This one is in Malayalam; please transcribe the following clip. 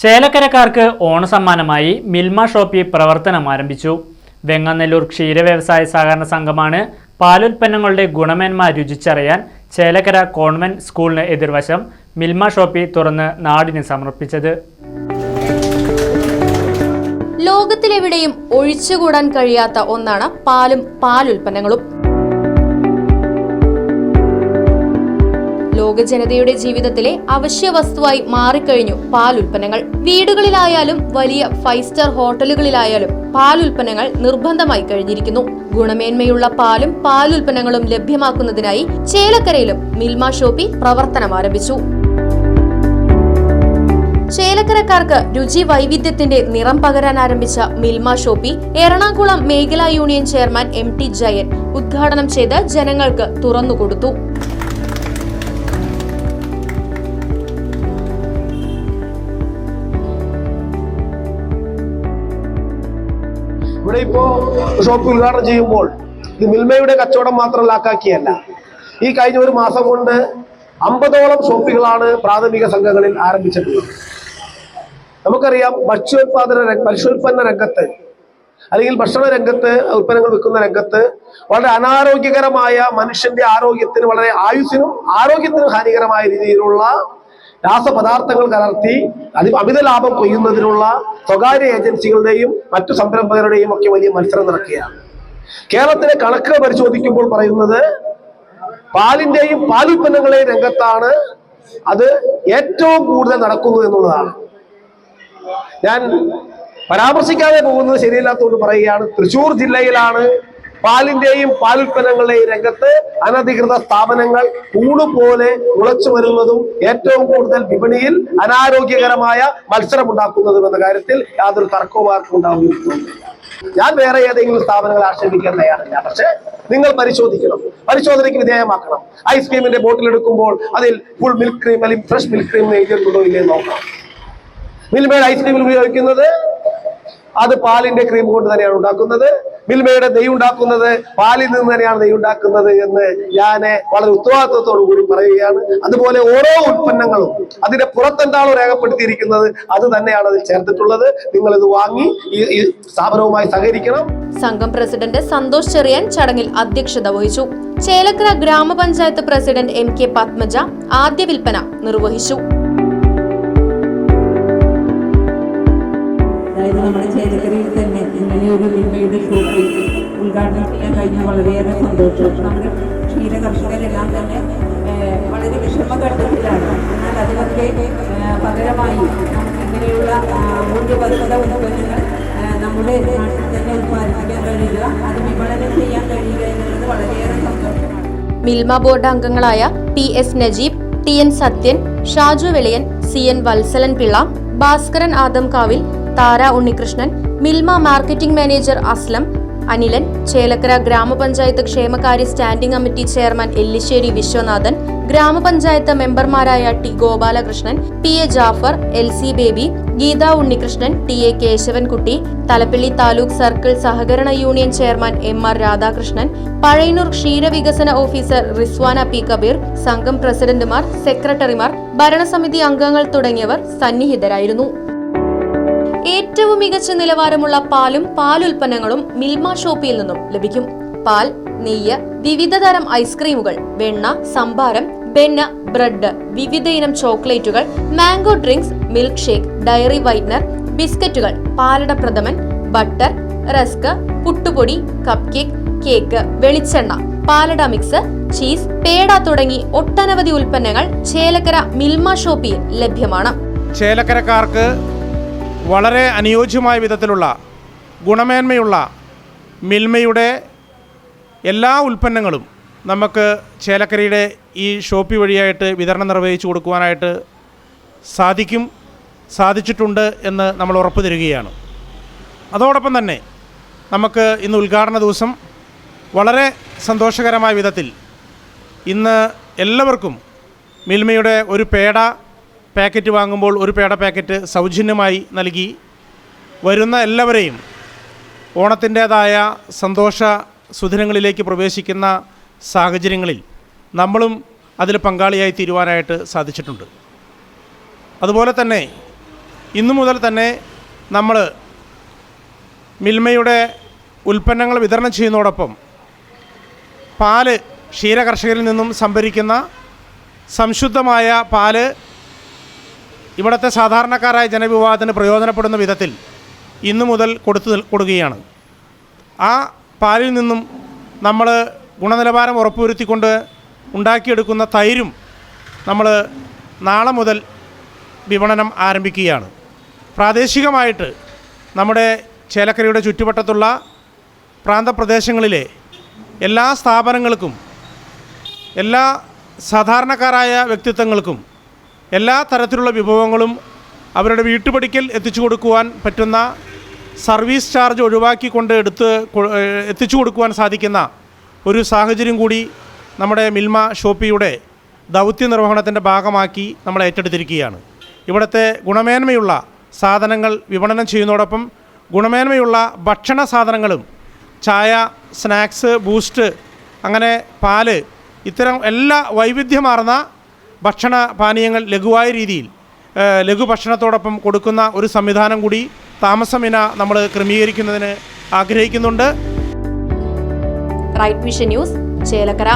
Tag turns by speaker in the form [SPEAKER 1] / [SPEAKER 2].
[SPEAKER 1] ചേലക്കരക്കാർക്ക് ഓണസമ്മാനമായി മിൽമ ഷോപ്പി പ്രവർത്തനം ആരംഭിച്ചു. വെങ്ങന്നല്ലൂർ ക്ഷീര വ്യവസായ സഹകരണ സംഘമാണ് പാലുൽപ്പന്നങ്ങളുടെ ഗുണമേന്മ രുചിച്ചറിയാൻ ചേലക്കര കോൺവെന്റ് സ്കൂളിന് എതിർവശം മിൽമ ഷോപ്പി തുറന്ന് നാടിന് സമർപ്പിച്ചത്.
[SPEAKER 2] ലോകത്തിലെവിടെയും ഒഴിച്ചുകൂടാൻ കഴിയാത്ത ഒന്നാണ് പാലും പാലുൽപ്പന്നങ്ങളും. ലോക ജനതയുടെ ജീവിതത്തിലെ അവശ്യ വസ്തുവായി മാറിക്കഴിഞ്ഞു പാൽ ഉൽപ്പന്നങ്ങൾ വീടുകളിലായാലും വലിയ ഫൈവ് സ്റ്റാർ ഹോട്ടലുകളിലായാലും പാൽ ഉൽപ്പന്നങ്ങൾ നിർബന്ധമായി കഴിഞ്ഞിരിക്കുന്നു. ഗുണമേന്മയുള്ള പാലും പാൽ ഉൽപ്പന്നങ്ങളും ലഭ്യമാക്കുന്നതിനായി ചേലക്കരയിലും മിൽമ ഷോപ്പി പ്രവർത്തനം ആരംഭിച്ചു ചേലക്കരക്കാർക്ക് രുചി വൈവിധ്യത്തിന്റെ നിറം പകരാൻ ആരംഭിച്ച മിൽമ ഷോപ്പി എറണാകുളം മേഖലാ union chairman M T Jayan ഉദ്ഘാടനം ചെയ്ത് ജനങ്ങൾക്ക് തുറന്നുകൊടുത്തു.
[SPEAKER 3] ഇവിടെ ഇപ്പോ ഷോപ്പ് ഉദ്ഘാടനം ചെയ്യുമ്പോൾ ഇത് മിൽമയുടെ കച്ചവടം മാത്രം ലാക്കാക്കിയല്ല. ഈ കഴിഞ്ഞ ഒരു മാസം കൊണ്ട് അമ്പതോളം ഷോപ്പുകളാണ് പ്രാഥമിക സംഘങ്ങളിൽ ആരംഭിച്ചിട്ടുള്ളത്. നമുക്കറിയാം ഭക്ഷ്യോത്പാദന ഭക്ഷ്യോത്പന്ന രംഗത്ത് അല്ലെങ്കിൽ ഭക്ഷണ രംഗത്ത് ഉൽപ്പന്നങ്ങൾ വിൽക്കുന്ന രംഗത്ത് വളരെ അനാരോഗ്യകരമായ മനുഷ്യന്റെ ആരോഗ്യത്തിന് വളരെ ആയുസ്സിനും ആരോഗ്യത്തിനും ഹാനികരമായ രീതിയിലുള്ള രാസപദാർത്ഥങ്ങൾ കലർത്തി അതി അമിത ലാഭം കൊയ്യുന്നതിനുള്ള സ്വകാര്യ ഏജൻസികളുടെയും മറ്റു സംരംഭകരുടെയും ഒക്കെ വലിയ മത്സരം നടക്കുകയാണ്. കേരളത്തിലെ കണക്കുകൾ പരിശോധിക്കുമ്പോൾ പറയുന്നത് പാലിന്റെയും പാലുൽപ്പന്നങ്ങളുടെയും രംഗത്താണ് അത് ഏറ്റവും കൂടുതൽ നടക്കുന്നു എന്നുള്ളതാണ്. ഞാൻ പരാമർശിക്കാതെ പോകുന്നത് ശരിയല്ലാത്തതുകൊണ്ട് പറയുകയാണ്. തൃശൂർ ജില്ലയിലാണ് പാലിന്റെയും പാലുൽപ്പന്നങ്ങളുടെയും രംഗത്ത് അനധികൃത സ്ഥാപനങ്ങൾ കൂടുപോലെ ഉളച്ചു വരുന്നതും ഏറ്റവും കൂടുതൽ വിപണിയിൽ അനാരോഗ്യകരമായ മത്സരം ഉണ്ടാക്കുന്നതും എന്ന കാര്യത്തിൽ യാതൊരു തർക്കവും ആർക്കും ഞാൻ വേറെ ഏതെങ്കിലും സ്ഥാപനങ്ങൾ ആക്ഷേപിക്കാൻ തയ്യാറില്ല. പക്ഷെ നിങ്ങൾ പരിശോധിക്കണം. പരിശോധനയ്ക്ക് വിധേയമാക്കണം. ഐസ്ക്രീമിന്റെ ബോട്ടിൽ എടുക്കുമ്പോൾ അതിൽ ഫുൾ മിൽക്ക് ക്രീം അല്ലെങ്കിൽ ഫ്രഷ് മിൽക്ക് ക്രീം എഴുതിയിട്ടുണ്ടോ ഇല്ലേ നോക്കണം. മിൽമയുടെ ഐസ്ക്രീമിൽ ഉപയോഗിക്കുന്നത് അത് പാലിന്റെ ക്രീം കൊണ്ട് തന്നെയാണ് ഉണ്ടാക്കുന്നത്. മിൽമയുടെ നെയ്യ് ഉണ്ടാക്കുന്നത് പാലിൽ നിന്ന് തന്നെയാണ് നെയ്യ് ഉണ്ടാക്കുന്നത് എന്ന് ഞാൻ വളരെ ഉത്തരവാദിത്വത്തോടു കൂടി പറയുകയാണ്. അതുപോലെ ഓരോ ഉൽപ്പന്നങ്ങളും അതിന്റെ പുറത്തെന്താണോ രേഖപ്പെടുത്തിയിരിക്കുന്നത് അത് തന്നെയാണ് അതിൽ ചേർത്തിട്ടുള്ളത്. നിങ്ങൾ ഇത് വാങ്ങി ഈ സ്ഥാപനവുമായി സഹകരിക്കണം.
[SPEAKER 2] സംഘം പ്രസിഡന്റ് സന്തോഷ് ചെറിയാൻ ചടങ്ങിൽ അധ്യക്ഷത വഹിച്ചു. ചേലക്കര ഗ്രാമപഞ്ചായത്ത് പ്രസിഡന്റ് എം കെ പത്മജ ആദ്യ വിൽപ്പന നിർവഹിച്ചു.
[SPEAKER 4] നമ്മുടെ ചേലക്കരയിൽ തന്നെ ഇങ്ങനെ ഒരു മിൽമയുടെ ഷോപ്പ് ഉദ്ഘാടനം ചെയ്യാൻ കഴിഞ്ഞാൽ വളരെയേറെ സന്തോഷം നമ്മുടെ ക്ഷീര കർഷകരെല്ലാം തന്നെ വളരെ വിഷമഘട്ടത്തിലാണ്. എന്നാൽ അതിനൊക്കെ പകരമായി ഇങ്ങനെയുള്ള മൂല്യവർദ്ധിത ഉൽപ്പന്നങ്ങൾ നമ്മുടെ നാട്ടിൽ തന്നെ ഉത്പാദിപ്പിക്കാൻ കഴിയുക അത് വിപണനം ചെയ്യാൻ കഴിയുക എന്നുള്ളത് വളരെയേറെ സന്തോഷമാണ്.
[SPEAKER 2] മിൽമ ബോർഡ് അംഗങ്ങളായ T S Najeeb T N Sathyan Shaju Veliyan C N Valsalan Pillai Bhaskaran Adamkavil Thara Unnikrishnan Milma marketing manager Aslam Anilan Chelakkara ഗ്രാമപഞ്ചായത്ത് ക്ഷേമകാര്യ standing committee chairman Ellissery Viswanathan ഗ്രാമപഞ്ചായത്ത് മെമ്പർമാരായ T Gopalakrishnan P A Jafar L C Baby Geetha Unnikrishnan T A Keshavankutty Thalappilly taluk circle സഹകരണ union chairman M R Radhakrishnan Pazhayannur ക്ഷീരവികസന ഓഫീസർ റിസ്വാന പി കബീർ സംഘം പ്രസിഡന്റുമാർ സെക്രട്ടറിമാർ ഭരണസമിതി അംഗങ്ങൾ തുടങ്ങിയവർ സന്നിഹിതരായിരുന്നു. ഏറ്റവും മികച്ച നിലവാരമുള്ള പാലും പാലുൽപ്പന്നങ്ങളും മിൽമ ഷോപ്പിൽ നിന്നും ലഭിക്കും. പാൽ നെയ്യ് വിവിധ തരം ഐസ്ക്രീമുകൾ വെണ്ണ സംഭാരം ബെന്ന ബ്രെഡ് വിവിധ ഇനം ചോക്ലേറ്റുകൾ mango drinks milk shake dairy whitener ബിസ്ക്കറ്റുകൾ പാലട പ്രഥമൻ ബട്ടർ റസ്ക് പുട്ടുപൊടി കപ്പ് കേക്ക് കേക്ക് വെളിച്ചെണ്ണ പാലട മിക്സ് ചീസ് പേട തുടങ്ങി ഒട്ടനവധി ഉൽപ്പന്നങ്ങൾ ചേലക്കര മിൽമ ഷോപ്പിൽ ലഭ്യമാണ്.
[SPEAKER 5] ചേലക്കരക്കാർക്ക് വളരെ അനുയോജ്യമായ വിധത്തിലുള്ള ഗുണമേന്മയുള്ള മിൽമയുടെ എല്ലാ ഉൽപ്പന്നങ്ങളും നമുക്ക് ചേലക്കരയുടെ ഈ ഷോപ്പി വഴിയായിട്ട് വിതരണം നിർവഹിച്ചു കൊടുക്കുവാനായിട്ട് സാധിക്കും സാധിച്ചിട്ടുണ്ട് എന്ന് നമ്മൾ ഉറപ്പ് തരികയാണ്. അതോടൊപ്പം തന്നെ നമുക്ക് ഇന്ന് ഉദ്ഘാടന ദിവസം വളരെ സന്തോഷകരമായ വിധത്തിൽ ഇന്ന് എല്ലാവർക്കും മിൽമയുടെ ഒരു പേട പാക്കറ്റ് വാങ്ങുമ്പോൾ ഒരു പേട പാക്കറ്റ് സൗജന്യമായി നൽകി. വരുന്ന എല്ലാവരെയും ഓണത്തിന്റേതായ സന്തോഷ സുദിനങ്ങളിലേക്ക് പ്രവേശിക്കുന്ന സാഹചര്യങ്ങളിൽ നമ്മളും അതിൽ പങ്കാളിയായി തീരുവാനായിട്ട് സാധിച്ചിട്ടുണ്ട്. അതുപോലെ തന്നെ ഇന്നു മുതൽ തന്നെ നമ്മൾ മിൽമയുടെ ഉൽപ്പന്നങ്ങൾ വിതരണം ചെയ്യുന്നതോടൊപ്പം പാൽ ക്ഷീരകർഷകരിൽ നിന്നും സംഭരിക്കുന്ന സംശുദ്ധമായ പാൽ ഇവിടുത്തെ സാധാരണക്കാരായ ജനവിഭാഗത്തിന് പ്രയോജനപ്പെടുന്ന വിധത്തിൽ ഇന്നു മുതൽ കൊടുത്തു കൊടുക്കുകയാണ്. ആ പാലിൽ നിന്നും നമ്മൾ ഗുണനിലവാരം ഉറപ്പുവരുത്തിക്കൊണ്ട് ഉണ്ടാക്കിയെടുക്കുന്ന തൈരും നമ്മൾ നാളെ മുതൽ വിപണനം ആരംഭിക്കുകയാണ്. പ്രാദേശികമായിട്ട് നമ്മുടെ ചേലക്കരയുടെ ചുറ്റുവട്ടത്തുള്ള പ്രാന്തപ്രദേശങ്ങളിലെ എല്ലാ സ്ഥാപനങ്ങൾക്കും എല്ലാ സാധാരണക്കാരായ വ്യക്തിത്വങ്ങൾക്കും എല്ലാ തരത്തിലുള്ള വിഭവങ്ങളും അവരുടെ വീട്ടുപടിക്കൽ എത്തിച്ചു കൊടുക്കുവാൻ പറ്റുന്ന സർവീസ് ചാർജ് ഒഴിവാക്കിക്കൊണ്ട് എടുത്ത് എത്തിച്ചു കൊടുക്കുവാൻ സാധിക്കുന്ന ഒരു സാഹചര്യം കൂടി നമ്മുടെ മിൽമ ഷോപ്പിയുടെ ദൗത്യ നിർവഹണത്തിന്റെ ഭാഗമാക്കി നമ്മൾ ഏറ്റെടുത്തിരിക്കുകയാണ്. ഇവിടുത്തെ ഗുണമേന്മയുള്ള സാധനങ്ങൾ വിപണനം ചെയ്യുന്നതോടൊപ്പം ഗുണമേന്മയുള്ള ഭക്ഷണ സാധനങ്ങളും ചായ സ്നാക്സ് ബൂസ്റ്റ് അങ്ങനെ പാൽ ഇത്തരം എല്ലാ വൈവിധ്യമാർന്ന ഭക്ഷണ പാനീയങ്ങൾ ലഘുവായ രീതിയിൽ ലഘുഭക്ഷണത്തോടൊപ്പം ലഘു ഭക്ഷണത്തോടൊപ്പം കൊടുക്കുന്ന ഒരു സംവിധാനം കൂടി താമസമിന നമ്മൾ ക്രമീകരിക്കുന്നതിന് ആഗ്രഹിക്കുന്നുണ്ട്.
[SPEAKER 2] Right mission news Chelakkara.